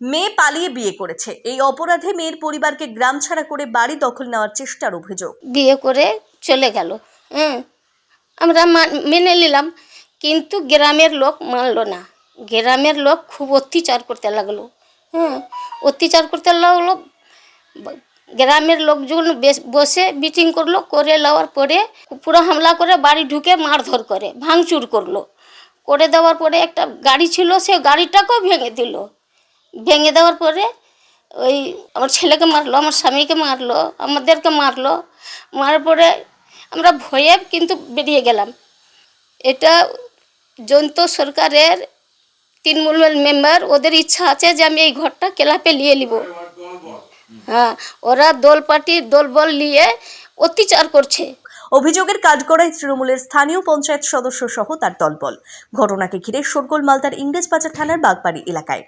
মেয়ে পালিয়ে বিয়ে করেছে। এই অপরাধে মেয়ের পরিবারকে গ্রাম ছাড়া করে বাড়ি দখল নেওয়ার চেষ্টার অভিযোগ। বিয়ে করে চলে গেল হ্যাঁ? আমরা মেনে নিলাম, কিন্তু গ্রামের লোক মানলো না। গ্রামের লোক খুব অত্যাচার করতে লাগল হ্যাঁ? অত্যাচার করতে লাগল, গ্রামের লোকজন বসে মিটিং করল, করে নেওয়ার পরে পুরো হামলা করে বাড়ি ঢুকে মারধর করে, ভাঙচুর করল। করে দেওয়ার পরে একটা গাড়ি ছিল, সে গাড়িটাকেও ভেঙে দিল। ভেঙে দেওয়ার পরে ওই আমার ছেলেকে মারলো, আমার স্বামীকে মারলো, আমাদেরকে মারলো। মারার পরে আমরা ভয়ে কিন্তু বেরিয়ে গেলাম। এটা জন্ত সরকারের তৃণমূল মেম্বার, ওদের ইচ্ছা আছে যে আমি এই ঘরটা কেলাপে নিয়ে নিব। হ্যাঁ ওরা দল পার্টির দলবল নিয়ে অত্যাচার করছে। অভিযোগের কাঠগড়ায় তৃণমূলের স্থানীয় পঞ্চায়েত সদস্য সহ তার দলবল। ঘটনাকে ঘিরে শোরগোল মালদার ইংরেজবাজার থানার বাগবাড়ি এলাকায়।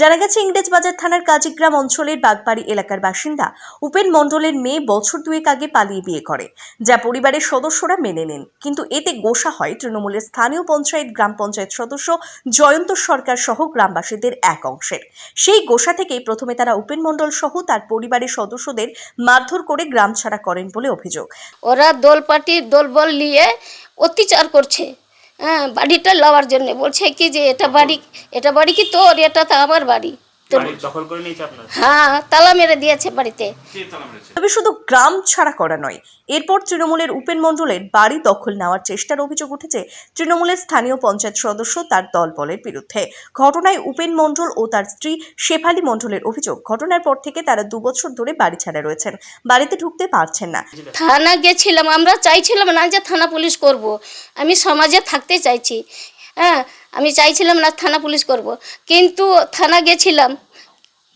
জানা গেছে ইংরেজবাজার থানার কাজিগ্রাম অঞ্চলের বাগবাড়ি এলাকার বাসিন্দা উপেন মণ্ডলের মেয়ে বছর দুয়েক আগে পালিয়ে বিয়ে করে, যা পরিবারের সদস্যরা মেনে নেন। কিন্তু এতে গোসা হয় তৃণমূলের স্থানীয় পঞ্চায়েত গ্রাম পঞ্চায়েত সদস্য জয়ন্ত সরকার সহ গ্রামবাসীদের এক অংশের সেই গোসা থেকেই প্রথমে তারা উপেন মণ্ডল সহ তার পরিবারের সদস্যদের মারধর করে গ্রাম ছাড়া করেন বলে অভিযোগ। ওরা দল পার্টির দলবল নিয়ে অত্যাচার করছে। হ্যাঁ বাড়িটা লওয়ার জন্য। বলছে কি যে, এটা বাড়ি এটা বাড়ি কি তোর? এটা তো আমার বাড়ি। হ্যাঁ তালা মেরে দিয়েছে বাড়িতে। কে তালা মেরেছে? তবে শুধু গ্রাম ছাড়া করা নয় এরপর তৃণমূলের উপেন মণ্ডলের বাড়ি দখল নেওয়ার চেষ্টার অভিযোগ উঠেছে তৃণমূলের স্থানীয় পঞ্চায়েত সদস্য তার দলবলের বিরুদ্ধে। ঘটনায় উপেন মণ্ডল ও তার স্ত্রী শেফালি মণ্ডলের অভিযোগ ঘটনার পর থেকে তারা দুবছর ধরে বাড়ি ছাড়া রয়েছেন বাড়িতে ঢুকতে পারছেন না। থানা গেছিলাম আমরা চাইছিলাম না যে থানা পুলিশ করব। আমি সমাজে থাকতে চাইছি। হ্যাঁ আমি চাইছিলাম না থানা পুলিশ করব। কিন্তু থানা গেছিলাম।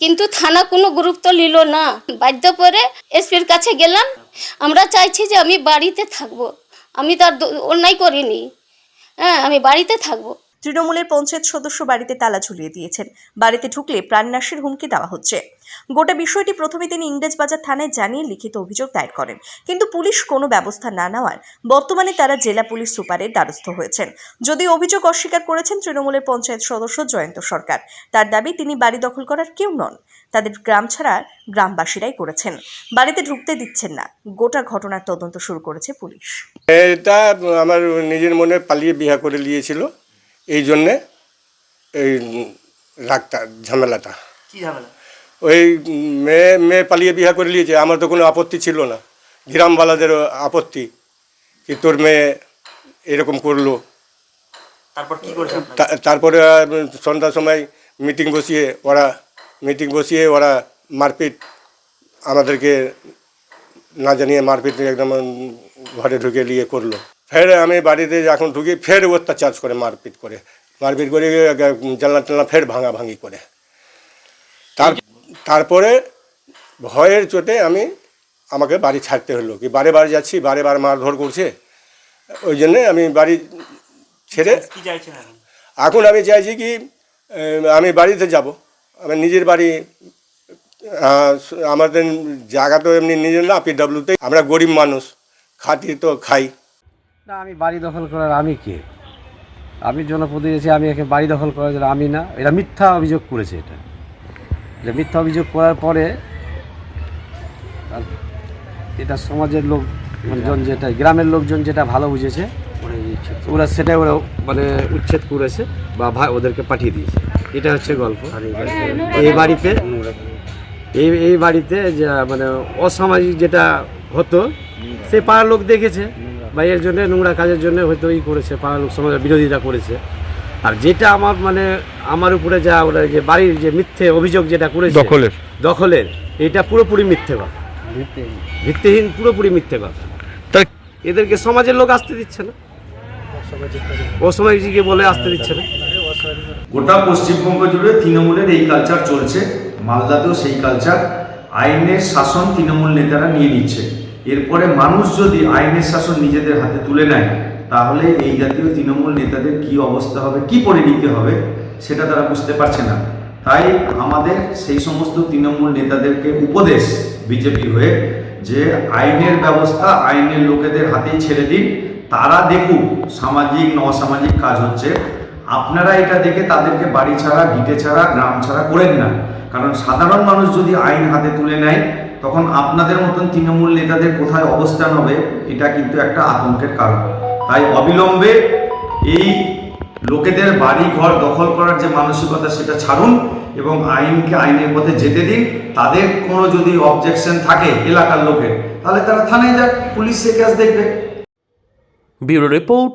কিন্তু থানা কোনো গুরুত্ব নিল না। বাধ্য করে এসপির কাছে গেলাম। আমরা চাইছি যে আমি বাড়িতে থাকব। আমি তার অন্যায় করিনি। হ্যাঁ আমি বাড়িতে থাকব। তৃণমূলের পঞ্চায়েত সদস্য বাড়িতে তালা ঝুলিয়ে দিয়েছেন। বাড়িতে ঢুকলে প্রাণনাশের হুমকি দেওয়া হচ্ছে। গোটা বিষয়টি প্রথমে তিনি ইংরেজবাজার থানায় জানিয়ে লিখিত অভিযোগ দায়ের করেন। কিন্তু পুলিশ কোনো ব্যবস্থা না নেওয়ার বর্তমানে তারা জেলা পুলিশ সুপারের দ্বারস্থ হয়েছেন। যদি অভিযোগ অস্বীকার করেছেন তৃণমূলের পঞ্চায়েত সদস্য জয়ন্ত সরকার। তার দাবি, তিনি বাড়ি দখল করার কেউ নন। তাদের গ্রাম ছাড়া গ্রামবাসীরাই করেছেন। বাড়িতে ঢুকতে দিচ্ছেন না। গোটা ঘটনার তদন্ত শুরু করেছে পুলিশ। এটা আমার নিজের মনে পালিয়ে বিয়ে করে নিয়েছিল। এই জন্যে এই রাগটা ঝামেলাটা। কি ঝামেলা? ওই মেয়ে মেয়ে পালিয়ে বিয়ে করে নিয়েছে আমার তো কোনো আপত্তি ছিল না। গ্রামবালাদের আপত্তি কি তোর মেয়ে এরকম করল। তারপর কি করেছে তা- তারপরে সন্ধ্যার সময় মিটিং বসিয়ে ওরা মিটিং বসিয়ে ওরা মারপিট আমাদেরকে না জানিয়ে মারপিট একদম ঘরে ঢুকে নিয়ে করল। ফের আমি বাড়িতে যখন ঢুকি ফের অত্যাচার করে মারপিট করে। মারপিট করে জানলা টানলা ফের ভাঙা ভাঙি করে। তার তারপরে ভয়ের চোটে আমি আমাকে বাড়ি ছাড়তে হলো কি বারে বারে যাচ্ছি বারে বার মারধর করছে। ওই জন্যে আমি বাড়ি ছেড়ে এখন এখন? আমি চাইছি কি আমি বাড়িতে যাব। আমি নিজের বাড়ি আমাদের জায়গা তো এমনি নিজের না পিডাব্লিউতে আমরা গরিব মানুষ খাটি তো খাই। না আমি বাড়ি দখল করার আমি কে? আমি জনপ্রতিনিধি আমি একে বাড়ি দখল করার জন্য আমি না এটা মিথ্যা অভিযোগ করেছে এটা। এটা মিথ্যা অভিযোগ করার পরে এটা সমাজের লোক মানে জন যেটা গ্রামের লোকজন যেটা ভালো বুঝেছে ওরা সেটা ওরা মানে উচ্ছেদ করেছে বা ভাই ওদেরকে পাঠিয়ে দিয়েছে। এটা হচ্ছে গল্প। এই বাড়িতে এই এই বাড়িতে যে মানে অসামাজিক যেটা হতো সে পাড়ার লোক দেখেছে। বা এর জন্য নোংরা কাজের জন্য হয়তো ই করেছে পাড়ার লোক সমাজের বিরোধিতা করেছে। আর যেটা আমার মানে আমার উপরে যা ওরা যে বাড়ির যে মিথ্যে অভিযোগ যেটা করেছে দখলের। দখলের এটা পুরোপুরি মিথ্যে কথা। ভিত্তিহীন পুরোপুরি মিথ্যে কথা। এদেরকে সমাজের লোক আসতে দিচ্ছে না। অসামাজিক বলে আসতে দিচ্ছে না। গোটা পশ্চিমবঙ্গ জুড়ে তৃণমূলের এই কালচার চলছে। মালদাতেও সেই কালচার আইনের শাসন তৃণমূল নেতারা নিয়ে নিচ্ছে। এরপরে মানুষ যদি আইনের শাসন নিজেদের হাতে তুলে নেয়, তাহলে এই জাতীয় তৃণমূল নেতাদের কি অবস্থা হবে, কি পরিণতি হবে, সেটা তারা বুঝতে পারছে না। তাই আমাদের সেই সমস্ত তৃণমূল নেতাদেরকে উপদেশ বিজেপি হয়ে যে আইনের ব্যবস্থা আইনের লোকেদের হাতেই ছেড়ে দিন, তারা দেখুক সামাজিক না অসামাজিক কাজ হচ্ছে। আপনারা এটা দেখে তাদেরকে বাড়ি ছাড়া, ভিটে ছাড়া, গ্রাম ছাড়া করেন না। কারণ সাধারণ মানুষ যদি আইন হাতে তুলে নেয়, তখন আপনাদের মতন তৃণমূল নেতাদের কোথায় অবস্থান হবে, এটা কিন্তু একটা আতঙ্কের কারণ। তাই অবিলম্বে এই লোকেদের বাড়ি ঘর দখল করার যে মানসিকতা, সেটা ছাড়ুন এবং আইনকে আইনের পথে যেতে দিন। তাদের কোনো যদি অবজেকশন থাকে এলাকার লোকের, তাহলে তারা থানায় যাক, পুলিশ সে কেস দেখবে। Bureau report